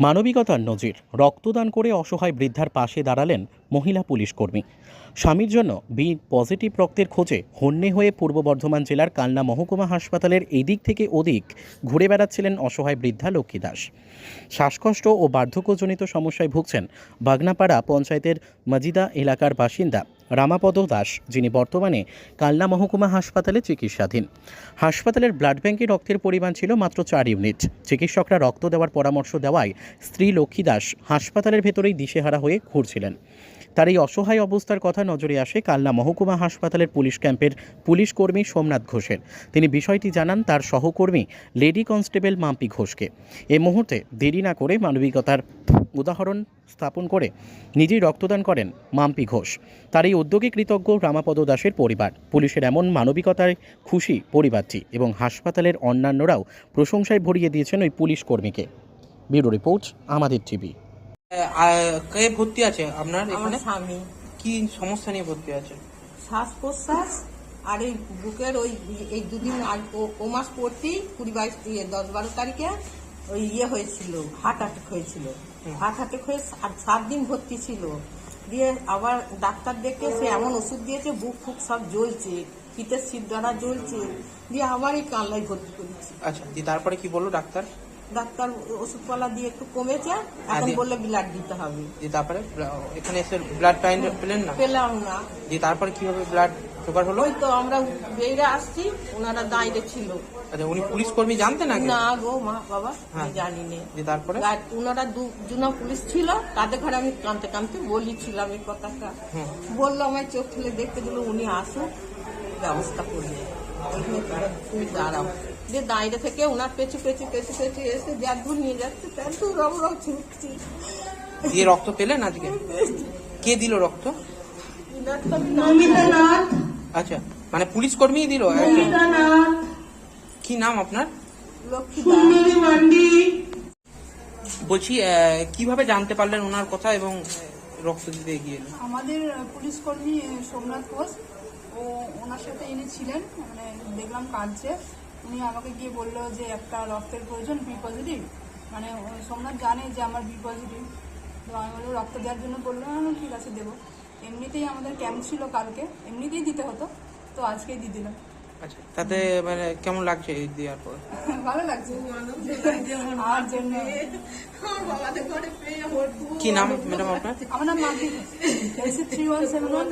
মানবিকতার নজির। রক্তদান করে অসহায় বৃদ্ধার পাশে দাঁড়ালেন মহিলা পুলিশ কর্মী। স্বামীর জন্য বি পজিটিভ রক্তের খোঁজে হন্যে হয়ে পূর্ব বর্ধমান জেলার কালনা মহকুমা হাসপাতালের এদিক থেকে ওদিক ঘুরে বেড়াচ্ছিলেন অসহায় বৃদ্ধা লক্ষ্মী দাস। শ্বাসকষ্ট ও বার্ধক্যজনিত সমস্যায় ভুগছেন বাগনাপাড়া পঞ্চায়েতের মজিদা এলাকার বাসিন্দা রামাপদ দাস, যিনি বর্তমানে কালনা মহকুমা হাসপাতালে চিকিৎসাধীন। হাসপাতালের ব্লাড ব্যাংকে রক্তের পরিমাণ ছিল মাত্র চার ইউনিট। চিকিৎসকরা রক্ত দেওয়ার পরামর্শ দেওয়ায় স্ত্রী লক্ষ্মী দাস হাসপাতালের ভেতরেই দিশেহারা হয়ে ঘুরছিলেন। তার এই অসহায় অবস্থার কথা নজরে আসে কালনা মহকুমা হাসপাতালের পুলিশ ক্যাম্পের পুলিশ কর্মী সোমনাথ ঘোষের। তিনি বিষয়টি জানান তার সহকর্মী লেডি কনস্টেবল মাম্পি ঘোষকে। এ মুহূর্তে দেরি না করে মানবিকতার উদাহরণ স্থাপন করে নিজেই রক্তদান করেন মাম্পি ঘোষ। তার এই উদ্যোগে কৃতজ্ঞ রামাপদ দাসের পরিবার, পুলিশের এমন মানবিকতায় খুশি পরিবারটি এবং হাসপাতালের অন্যান্যরাও প্রশংসায় ভরিয়ে দিয়েছেন ওই পুলিশ কর্মীকে। ব্যুরো রিপোর্ট, আমাদের টিভি। কে ভর্তি আছে আপনার এখানে? স্বামী। কি সমস্যা নিয়ে ভর্তি আছে? শ্বাস প্রশ্বাস আর এই বুকের ওই এই দুদিন আর ও- মাস পড়তেই কুড়ি বাইশ দশ বারো তারিখে ওই ইয়ে হয়েছিল হার্ট অ্যাটাক হয়েছিল। হার্ট অ্যাটাক হয়ে আর সাত দিন ভর্তি ছিল। দিয়ে আবার ডাক্তার দেখে সে এমন ওষুধ দিয়েছে বুক ফুক সব জ্বলছে পিঠের শীত দ্বারা জ্বলছে। দিয়ে আবার এই কানলায় ভর্তি করেছি। আচ্ছা দিয়ে তারপরে কি বলল ডাক্তার? ডাক্তার ওষুধপালা দিয়ে একটু কমেছে এখন বললে ব্লাড দিতে হবে। দিয়ে তারপরে এখানে এসে ব্লাড পেলেন না? পেলাম না। দিয়ে তারপরে কীভাবে ব্লাড জোগাড় হলো? ওই তো আমরা বেরিয়ে আসছি ওনারা দাঁড়িয়ে ছিল। আচ্ছা উনি পুলিশ কর্মী জানতেন আগে? না গো মা বাবা আমি হ্যাঁ। জানি নে দিয়ে তারপরে? ওনারা দুজনা পুলিশ ছিল তাদের ঘরে আমি কানতে কানতে বলেছিলাম এই কথাটা। বলল আমায় চোখ ফেলে দেখতে দিল উনি আসুক ব্যবস্থা করবে তুমি দাঁড়াও। দিয়ে দাঁড়িয়ে থেকে ওনার পেছু পেছু পেছু পেছু এসে যার দূর নিয়ে যাচ্ছে তার দূর আমরা ছুটছি দিয়ে রক্ত পেলেন আজকে? কে দিল রক্ত? আচ্ছা মানে পুলিশ কর্মী দিল। কি নাম আপনার? বলছি কীভাবে জানতে পারলেন ওনার কথা এবং রক্ত দিতে এগিয়ে এলেন আমাদের পুলিশ কর্মী সোমনাথ ঘোষ ও ওনার সাথে ইনি ছিলেন মানে দেখলাম কাঁদছে উনি আমাকে গিয়ে বলল যে একটা রক্তের প্রয়োজন বি পজিটিভ মানে সোমনাথ জানে যে আমার বি পজিটিভ তো আমি বলল রক্ত দেওয়ার জন্য বলল "হ্যাঁ, ঠিক আছে দেবো। এমনিতেই আমাদের ক্যাম্প ছিল কালকে এমনিতেই দিতে হতো তো আজকেই দিয়ে দিলাম। আচ্ছা তাতে মানে কেমন লাগছে এই দেওয়ার পর? ভালো লাগছে। আর জন্য কি নাম ম্যাডাম আপনার? আমার নাম Madhavi three one seven one